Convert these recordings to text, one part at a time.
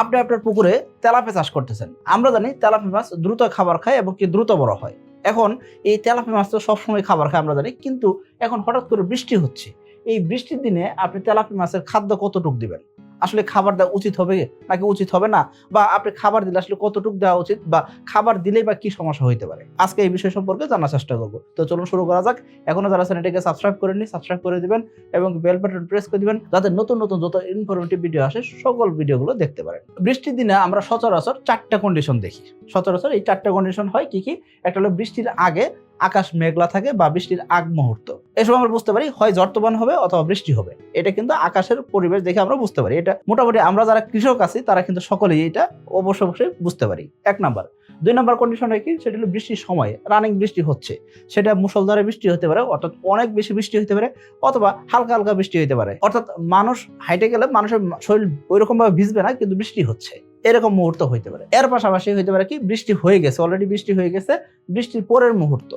আপনি আপনার পুকুরে তেলাপে চাষ করতেছেন। আমরা জানি তেলাপি মাছ দ্রুত খাবার খায় এবং কি দ্রুত বড় হয়। এখন এই তেলাপি মাছ তো সবসময় খাবার খায় আমরা জানি, কিন্তু এখন হঠাৎ করে বৃষ্টি হচ্ছে। এই বৃষ্টির দিনে আপনি তেলাপি মাছের খাদ্য কতটুক দিবেন? আসলে খাবার দেওয়া উচিত হবে নাকি উচিত হবে না? বা আপনি খাবার দিলে আসলে কতটুকু দেওয়া উচিত বা খাবার দিলেই বা কি সমস্যা হইতে পারে? আজকে এই বিষয় সম্পর্কে জানার চেষ্টা করব। তো চলুন শুরু করা যাক। এখনও যারা চ্যানেলটিকে সাবস্ক্রাইব করেননি, সাবস্ক্রাইব করে দিবেন এবং বেল বাটন প্রেস করে দিবেন যাতে নতুন নতুন যত ইনফরমেটিভ ভিডিও আসে, সকল ভিডিওগুলো দেখতে পারেন। বৃষ্টির দিনে আমরা সচরাচর চারটা কন্ডিশন দেখি। সচরাচর এই চারটা কন্ডিশন হয় কি কি? একটা হলো বৃষ্টির আগে আকাশ মেঘলা থাকে বা বৃষ্টির আগ মুহূর্ত। সময় আমরা বুঝতে পারি, হয় জর্তবান হবে অথবা বৃষ্টি হবে। এটা কিন্তু আকাশের পরিবেশ দেখে আমরা বুঝতে পারি। এটা মোটামুটি আমরা যারা কৃষক আছি, তারা কিন্তু সকলেই এটা অবশ্য অবশ্যই বুঝতে পারি। এক নাম্বার। দুই নম্বর কন্ডিশন কি? সেটা হলো বৃষ্টির সময় রানিং বৃষ্টি হচ্ছে। সেটা মুসলধারে বৃষ্টি হতে পারে, অর্থাৎ অনেক বেশি বৃষ্টি হতে পারে, অথবা হালকা হালকা বৃষ্টি হতে পারে। অর্থাৎ মানুষ হাইটে গেলে মানুষের শরীর ওই রকম ভাবে ভিজবে না, কিন্তু বৃষ্টি হচ্ছে। এরকম মুহূর্ত হইতে পারে। এর পাশাপাশি হইতে পারে কি? বৃষ্টি হয়ে গেছে অলরেডি বৃষ্টি হয়ে গেছে, বৃষ্টির পরের মুহূর্ত।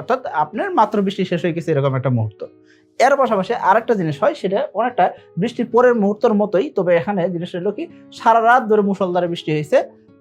অর্থাৎ আপনার মাত্র বৃষ্টি শেষ হয়ে গেছে এরকম একটা মুহূর্ত। এর পাশাপাশি আরেকটা জিনিস হয়, সেটা অনেকটা বৃষ্টির পরের মুহূর্তের মতোই, তবে এখানে জিনিসটা হলো কি, সারা রাত ধরে মুসলধারে বৃষ্টি হয়েছে।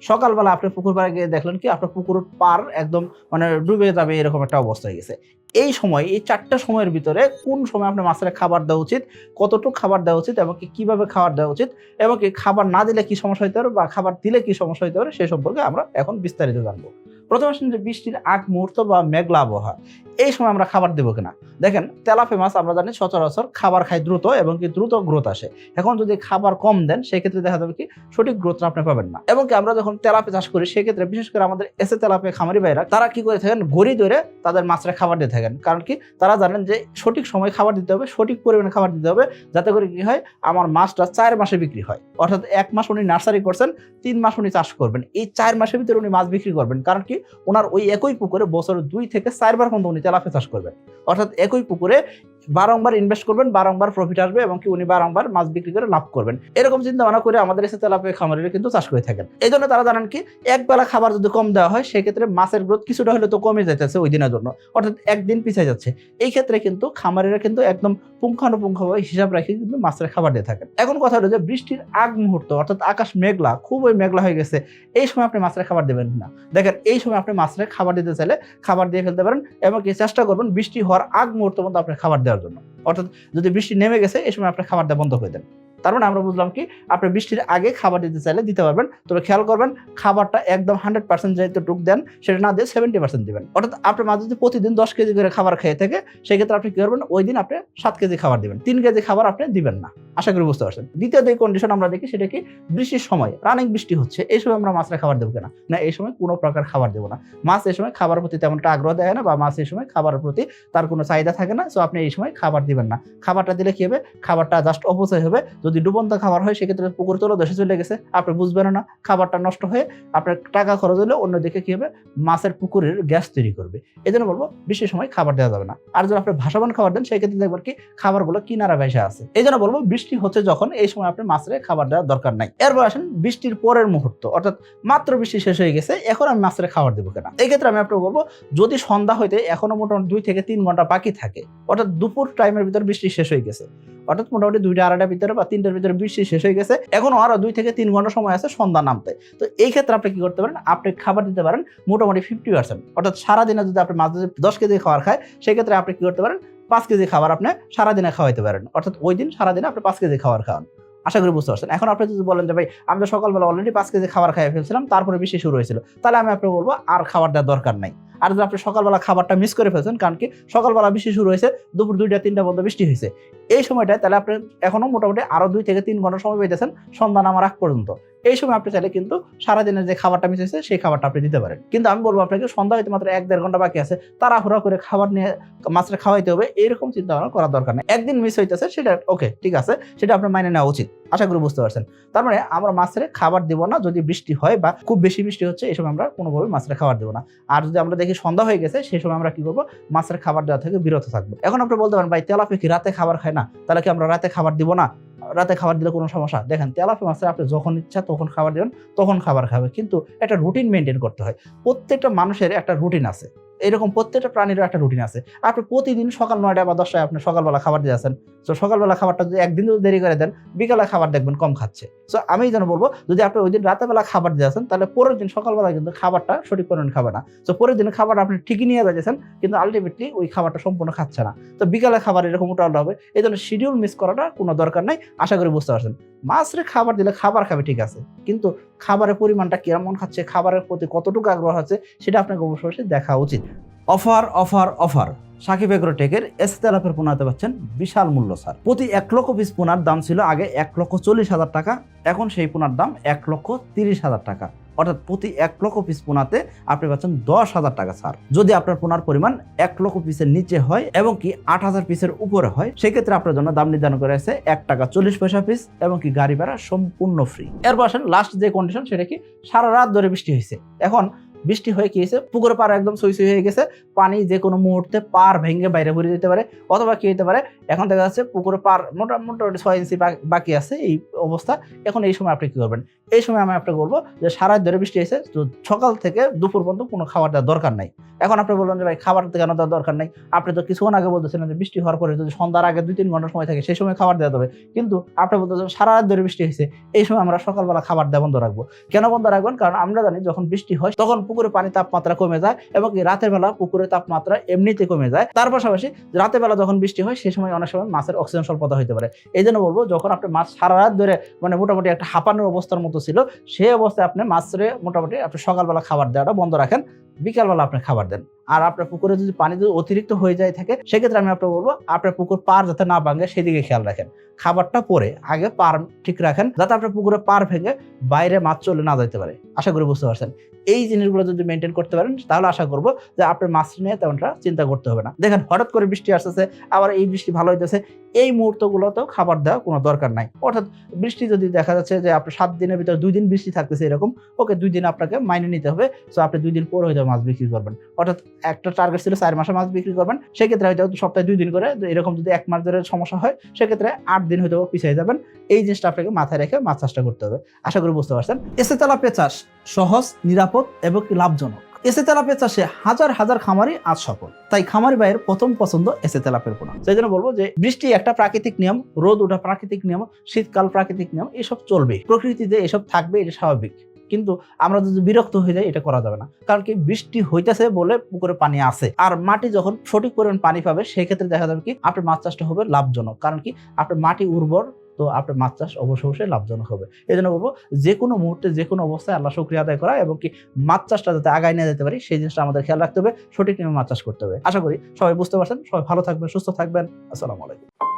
সকালবেলা আপনি পুকুর পাড়ে গিয়ে দেখলেন কি, আপনার পুকুর পার একদম মানে ডুবে যাবে এরকম একটা অবস্থা হয়ে গেছে। এই সময়, এই চারটা সময়ের ভিতরে কোন সময় আপনার মাছের খাবার দেওয়া উচিত, কতটুকু খাবার দেওয়া উচিত, এবং কি কীভাবে খাবার দেওয়া উচিত, এবং কি খাবার না দিলে কি সমস্যা হতে পারে, বা খাবার দিলে কি সমস্যা হতে পারে, সে সম্পর্কে আমরা এখন বিস্তারিত জানব। প্রথম আসেন যে বৃষ্টির আগ মুহূর্ত বা মেঘলা আবহাওয়া। এই সময় আমরা খাবার দেবো কিনা? দেখেন, তেলাপি মাছ আমরা জানি সচরাচর খাবার খায় দ্রুত এবং কি দ্রুত গ্রোথ আসে। এখন যদি খাবার কম দেন, সেক্ষেত্রে দেখা যাবে কি সঠিক গ্রোথটা আপনি পাবেন না। এবং কি আমরা যখন তেলাপে চাষ করি, সেক্ষেত্রে বিশেষ করে আমাদের এসে তেলাপি খামারি ভাইরা তারা কি করে থাকেন? গড়ি ধরে তাদের মাছরা খাবার দিয়ে থাকেন। কারণ কি তারা জানেন যে সঠিক সময় খাবার দিতে হবে, সঠিক পরিমাণে খাবার দিতে হবে, যাতে করে কি হয়? আমার মাছটা চার মাসে বিক্রি হয়। অর্থাৎ এক মাস উনি নার্সারি করছেন, তিন মাস উনি চাষ করবেন। এই চার মাসের ভিতরে উনি মাছ বিক্রি করবেন। কারণ কি ওনার ওই একই পুকুরে বছরে দুই থেকে চারবার পর্যন্ত উনি তেলাপি চাষ করবেন। অর্থাৎ একই পুকুরে বারংবার ইনভেস্ট করবেন, বারংবার প্রফিট আসবে এবং কি উনি বারংবার মাছ বিক্রি করে লাভ করবেন। এরকম চিন্তা ভাবনা করে আমাদের এসে তেলাপিয়া খামারিরা কিন্তু চাষ করে থাকেন। এই জন্য তারা জানেন কি, এক বেলা খাবার যদি কম দেওয়া হয়, সেক্ষেত্রে মাছের গ্রোথ কিছুটা হলে তো কমে যাইতেছে ওই দিনের জন্য। অর্থাৎ একদিন পিছিয়ে যাচ্ছে। এই ক্ষেত্রে কিন্তু খামারিরা কিন্তু একদম পুঙ্খানুপুঙ্খভাবে হিসাব রাখে কিন্তু মাছের খাবার দিয়ে থাকেন। এখন কথা হলো যে, বৃষ্টির আগ মুহূর্ত, অর্থাৎ আকাশ মেঘলা, খুবই মেঘলা হয়ে গেছে, এই সময় আপনি মাছের খাবার দেবেন না। দেখেন, এই সময় আপনি মাছের খাবার দিতে চাইলে খাবার দিয়ে ফেলতে পারেন এবং চেষ্টা করবেন বৃষ্টি হওয়ার আগ মুহূর্ত মধ্যে আপনি খাবার দেওয়ার জন্য। অর্থাৎ যদি বৃষ্টি নেমে গেছে এই সময় আপনার খাবার দেওয়া বন্ধ করে দেন। তার মানে আমরা বুঝলাম কি, আপনি বৃষ্টির আগে খাবার দিতে চাইলে দিতে পারবেন। তবে খেয়াল করবেন, খাবারটা একদম হান্ড্রেড পার্সেন্ট যেহেতু টুক দেন, সেটা না দিয়ে সেভেন্টি পার্সেন্ট দিবেন। অর্থাৎ আপনার মাঝে যদি প্রতিদিন দশ কেজি করে খাবার খেয়ে থাকে, সেক্ষেত্রে আপনি কি করবেন, ওই দিন আপনি সাত কেজি খাবার দিবেন। তিন কেজি খাবার আপনি দিবেন না। আশা করি বুঝতে পারছেন। দ্বিতীয় যে কন্ডিশন আমরা দেখি, সেটা কি, বৃষ্টির সময় রানিং বৃষ্টি হচ্ছে, এই সময় আমরা মাছের খাবার দেবো কিনা? না, এই সময় কোনো প্রকার খাবার দেবো না। মাছ এই সময় খাবার প্রতি তেমন একটা আগ্রহ দেয় না, বা মাছ এই সময় খাবারের প্রতি তার কোনো চাহিদা থাকে না সো আপনি এই সময় খাবার দিবেন না। খাবারটা দিলে কি হবে, খাবারটা জাস্ট অপচয় হবে। যদি ডুবন্ত খাবার হয়, সেক্ষেত্রে পুকুর তোলা দেশে চলে গেছে। আপনি বুঝবেন না, খাবারটা নষ্ট হয়ে আপনার টাকা খরচ হলে অন্যদিকে কি হবে? মাছের পুকুরের গ্যাস তৈরি করবে। এই জন্য বলব, বেশি সময় খাবার দেওয়া যাবে না। আর যদি আপনি ভাসাবান খাবার দেন, সেক্ষেত্রে দেখবেন কি, খাবারগুলো কিনারা ভেসে আছে। এই জন্য বলব, বৃষ্টি হচ্ছে যখন, এই সময় আপনি মাছের খাবার দেওয়ার দরকার নাই। এরপর আসেন বৃষ্টির পরের মুহূর্ত। অর্থাৎ মাত্র বৃষ্টি শেষ হয়ে গেছে, এখন আমি মাছের খাবার দেবো কেনা? এই ক্ষেত্রে আমি আপনাকে বলব, যদি সন্ধ্যা হইতে এখনও মোটামুটি দুই থেকে তিন ঘণ্টা বাকি থাকে, অর্থাৎ দুপুর টাইমের ভিতর বৃষ্টি শেষ হয়ে গেছে অর্থাৎ মোটামুটি দুইটা আড়াইটার ভিতরে বা তিনটার ভিতরে বৃষ্টি শেষ হয়ে গেছে। এখনও আরও দুই থেকে তিন ঘণ্টা সময় আছে সন্ধ্যা নামতে। তো এই ক্ষেত্রে আপনি কি করতে পারেন? আপনি খাবার দিতে পারেন মোটামুটি ফিফটি পার্সেন্ট অর্থাৎ সারাদিনে যদি আপনি যদি দশ কেজি খাবার খায়, সেক্ষেত্রে আপনি কি করতে পারেন? পাঁচ কেজি খাবার আপনি সারাদিনে খাওয়াইতে পারেন। অর্থাৎ ওই দিন সারাদিনে আপনি পাঁচ কেজি খাবার খাওয়ান আশা করি বুঝতে পারছেন। এখন আপনি যদি বলেন যে, ভাই, আমি তো সকালবেলা অলরেডি পাঁচ কেজি খাবার খাইয়ে ফেলছিলাম, তারপরে বেশি শুরু হয়েছিল। তাহলে আমি আপনাকে বলব, আর খাবার দেওয়ার দরকার নাই। আর যদি আপনি সকালবেলা খাবারটা মিস করে ফেলছেন, কারণ কি সকালবেলা বৃষ্টি শুরু হয়েছে, দুপুর দুইটা, তিনটা পর্যন্ত বৃষ্টি হয়েছে। এই সময়টায় তাহলে আপনি এখনও মোটামুটি আরও দুই থেকে তিন ঘণ্টা সময় পেতেছেন সন্ধ্যা নামার আগ পর্যন্ত। এই সময় আপনি চাইলে কিন্তু সারাদিনের যে খাবারটা মিস হয়েছে, সেই খাবারটা আপনি দিতে পারেন। কিন্তু আমি বলব আপনাকে, সন্ধ্যা হইতে মাত্র এক দেড় ঘণ্টা বাকি আছে, তাড়াহুড়া করে খাবার নিয়ে মাছটা খাওয়াইতে হবে, এরকম চিন্তা ভাবনা করার দরকার নেই। একদিন মিস হইতেছে, সেটা ওকে ঠিক আছে, সেটা আপনার মাইনে নেওয়া উচিত, আশা করি বুঝতে পারছেন। তার মানে আমরা মাছের খাবার দিব না, যদি বৃষ্টি হয় বা খুব বেশি বৃষ্টি হচ্ছে, এই সময় আমরা কোনোভাবে মাছের খাবার দেবো না। আর যদি আমরা দেখি সন্ধ্যা হয়ে গেছে, সেই সময় আমরা কি করব? মাছের খাবার দেওয়া থেকে বিরত থাকব। এখন আপনি বলতে পারেন, ভাই তেলাপি কি রাতে খাবার খায় না? তাহলে কি আমরা রাতে খাবার দিব না? রাতে খাবার দিলে কোনো সমস্যা? দেখেন তেলাপি মাছের আপনি যখন ইচ্ছা তখন খাবার দেবেন, তখন খাবার খাবে। কিন্তু একটা রুটিন মেনটেন করতে হয়। প্রত্যেকটা মানুষের একটা রুটিন আছে। এরকম প্রত্যেকটা প্রাণীরও একটা রুটিন আছে। আপনি প্রতিদিন সকাল নয়টা বা দশটায় আপনি সকালবেলা খাবার দিয়ে আছেন তো সকালবেলা খাবারটা যদি একদিন যদি দেরি করে দেন, বিকালে খাবার দেখবেন কম খাচ্ছে। তো আমি যেন বলব, যদি আপনি ওই দিন রাতেবেলা খাবার দিয়ে আসেন, তাহলে পরের দিন সকালবেলা কিন্তু খাবারটা সঠিক পরিমাণ খাবে না। তো পরের দিন খাবার আপনি ঠিকই নিয়ে যাচ্ছেন কিন্তু আলটিমেটলি ওই খাবারটা সম্পূর্ণ খাচ্ছে না। তো বিকালে খাবার এরকম উঠানো হবে, এই জন্য শিডিউল মিস করাটা কোনো দরকার নাই, আশা করি বুঝতে পারছেন। মাছরে খাবার দিলে খাবার খাবে ঠিক আছে, কিন্তু খাবারের পরিমাণটা কেমন খাচ্ছে, খাবারের প্রতি কতটুকু আগ্রহ আছে, সেটা আপনাকে অবশ্যই দেখা উচিত। Offer offer offer. সাকিব এগ্রোটেকের এস তেলাপের পোনাতে পাচ্ছেন বিশাল মূল্য, স্যার। প্রতি এক লক্ষ পিস পোনার দাম ছিল আগে এক লক্ষ চল্লিশ হাজার টাকা, এখন সেই পোনার দাম এক লক্ষ তিরিশ হাজার টাকা। অর্থাৎ প্রতি এক লক্ষ পিস পোনাতে আপনি পাচ্ছেন দশ হাজার টাকা ছাড় যদি আপনার পোনার পরিমাণ এক লক্ষ পিসের নিচে হয় এবং কি আট হাজার পিসের উপরে হয়, সেক্ষেত্রে আপনার জন্য দাম নির্ধারণ করে আছে এক টাকা চল্লিশ পয়সা পিস এবং কি গাড়ি ভাড়া সম্পূর্ণ ফ্রি এরপর আসেন লাস্ট যে কন্ডিশন সেটা কি সারা রাত ধরে বৃষ্টি হয়েছে। এখন বৃষ্টি হয়ে কি হয়েছে পুকুরের পাড় একদম সই সই হয়ে গেছে, পানি যে কোনো মুহূর্তে পার ভেঙে বাইরে ঘুরে যেতে পারে, অথবা কি হতে পারে, এখন দেখা যাচ্ছে পুকুরের পার মোটামুটি ছয় ইঞ্চি বাকি আছে এই অবস্থা, এখন এই সময় আপনি কি করবেন? এই সময় আমি আপনাকে বলব যে সারা ধরে বৃষ্টি হয়েছে, তো সকাল থেকে দুপুর পর্যন্ত কোনো খাবার দেওয়ার দরকার নাই। এখন আপনি বললেন যে ভাই, খাবার কেন দেওয়ার দরকার নাই? আপনি তো কিছুক্ষণ আগে বলতেছিলেন যে বৃষ্টি হওয়ার পরে যদি সন্ধ্যার আগে দুই তিন ঘণ্টার সময় থাকে, সেই সময় খাবার দেওয়া হবে কিন্তু আপনি বলতেছেন সারা রাত ধরে বৃষ্টি হয়েছে, এই সময় আমরা সকালবেলা খাবার দেওয়া বন্ধ রাখব। কেন বন্ধ রাখবেন? কারণ আমরা জানি যখন বৃষ্টি হয়, তখন পুকুরে পানি তাপমাত্রা কমে যায় এবং রাতের বেলা পুকুরের তাপমাত্রা এমনিতে কমে যায়। তার পাশাপাশি রাতের বেলা যখন বৃষ্টি হয় সেই সময় অনেক সময় মাছের অক্সিজেন স্বল্পতা হতে পারে। এই জন্য বলব, যখন আপনি মাছ সারা রাত ধরে মানে মোটামুটি একটা হাঁপানোর অবস্থার মতো ছিল, সেই অবস্থায় আপনি মাছের মোটামুটি আপনি সকালবেলা খাবার দেওয়াটা বন্ধ রাখেন, বিকালবেলা আপনি খাবার দেন। আর আপনার পুকুরে যদি পানি যদি অতিরিক্ত হয়ে যায় থাকে, সেক্ষেত্রে আমি আপনাকে বলব, আপনার পুকুর পার যাতে না ভাঙে, সেদিকে খেয়াল রাখেন। খাবারটা পরে আগে পার ঠিক রাখেন, যাতে আপনার পুকুরে পার ভেঙে বাইরে মাছ চলে না যেতে পারে। আশা করি বুঝতে পারছেন। এই জিনিসগুলো যদি মেনটেন করতে পারেন, তাহলে আশা করব যে আপনার মাছ নিয়ে তেমনটা চিন্তা করতে হবে না। দেখেন, হঠাৎ করে বৃষ্টি আসতেছে, আবার এই বৃষ্টি ভালো হইতেছে, এই মুহূর্তগুলোতেও খাবার দেওয়া কোনো দরকার নাই। অর্থাৎ বৃষ্টি যদি দেখা যাচ্ছে যে আপনি সাত দিনের ভিতরে দুই দিন বৃষ্টি থাকতেছে এরকম, ওকে দুই দিন আপনাকে মাইনে নিতে হবে সো আপনি দুই দিন পরে হয়তো মাছ বিক্রি করবেন। অর্থাৎ একটা টার্গেট ছিল চার মাসে মাছ বিক্রি করবেন, সেক্ষেত্রে হয়তো সপ্তাহে দুই দিন করে এরকম যদি এক মাস ধরে সমস্যা হয়, সেক্ষেত্রে আট দিন হয়তো পিছিয়ে যাবেন। এই জিনিসটা আপনাকে মাথায় রেখে মাছ চাষটা করতে হবে। আশা করি বুঝতে পারছেন। এসে তেলাপিয়া চাষ সহজ, নিরাপদ এবং লাভজনক। এসে তেলাপিয়া চাষে হাজার হাজার খামারি আজ সফল। তাই খামারি ভাইয়ের প্রথম পছন্দ এসে তেলাপের পোনা। সেই জন্য বলব যে, বৃষ্টি একটা প্রাকৃতিক নিয়ম, রোদ ওঠা প্রাকৃতিক নিয়ম, শীতকাল প্রাকৃতিক নিয়ম, এসব চলবে প্রকৃতিতে এসব থাকবে, এটা স্বাভাবিক। কিন্তু আমরা যদি বিরক্ত হয়ে যাই, এটা করা যাবে না। কারণ কি বৃষ্টি হইতেছে বলে পুকুরে পানি আছে। আর মাটি যখন সঠিক পরিমাণ পানি পাবে সেই ক্ষেত্রে দেখা যাবে কি আপনার মাছ চাষটা হবে লাভজনক। কারণ কি আপনার মাটি উর্বর, তো আপনার মাছ চাষ অবশ্যই অবশ্যই লাভজনক হবে। এই জন্য বলব, যে কোনো মুহূর্তে, যে কোনো অবস্থায় আল্লাহ শুক্রিয়া আদায় করা এবং কি মাছ চাষটা যাতে আগায় নিয়ে যেতে পারি, সেই জিনিসটা আমাদের খেয়াল রাখতে হবে, সঠিক নিয়মে মাছ চাষ করতে হবে। আশা করি সবাই বুঝতে পারছেন। সবাই ভালো থাকবেন, সুস্থ থাকবেন। আসসালামু আলাইকুম।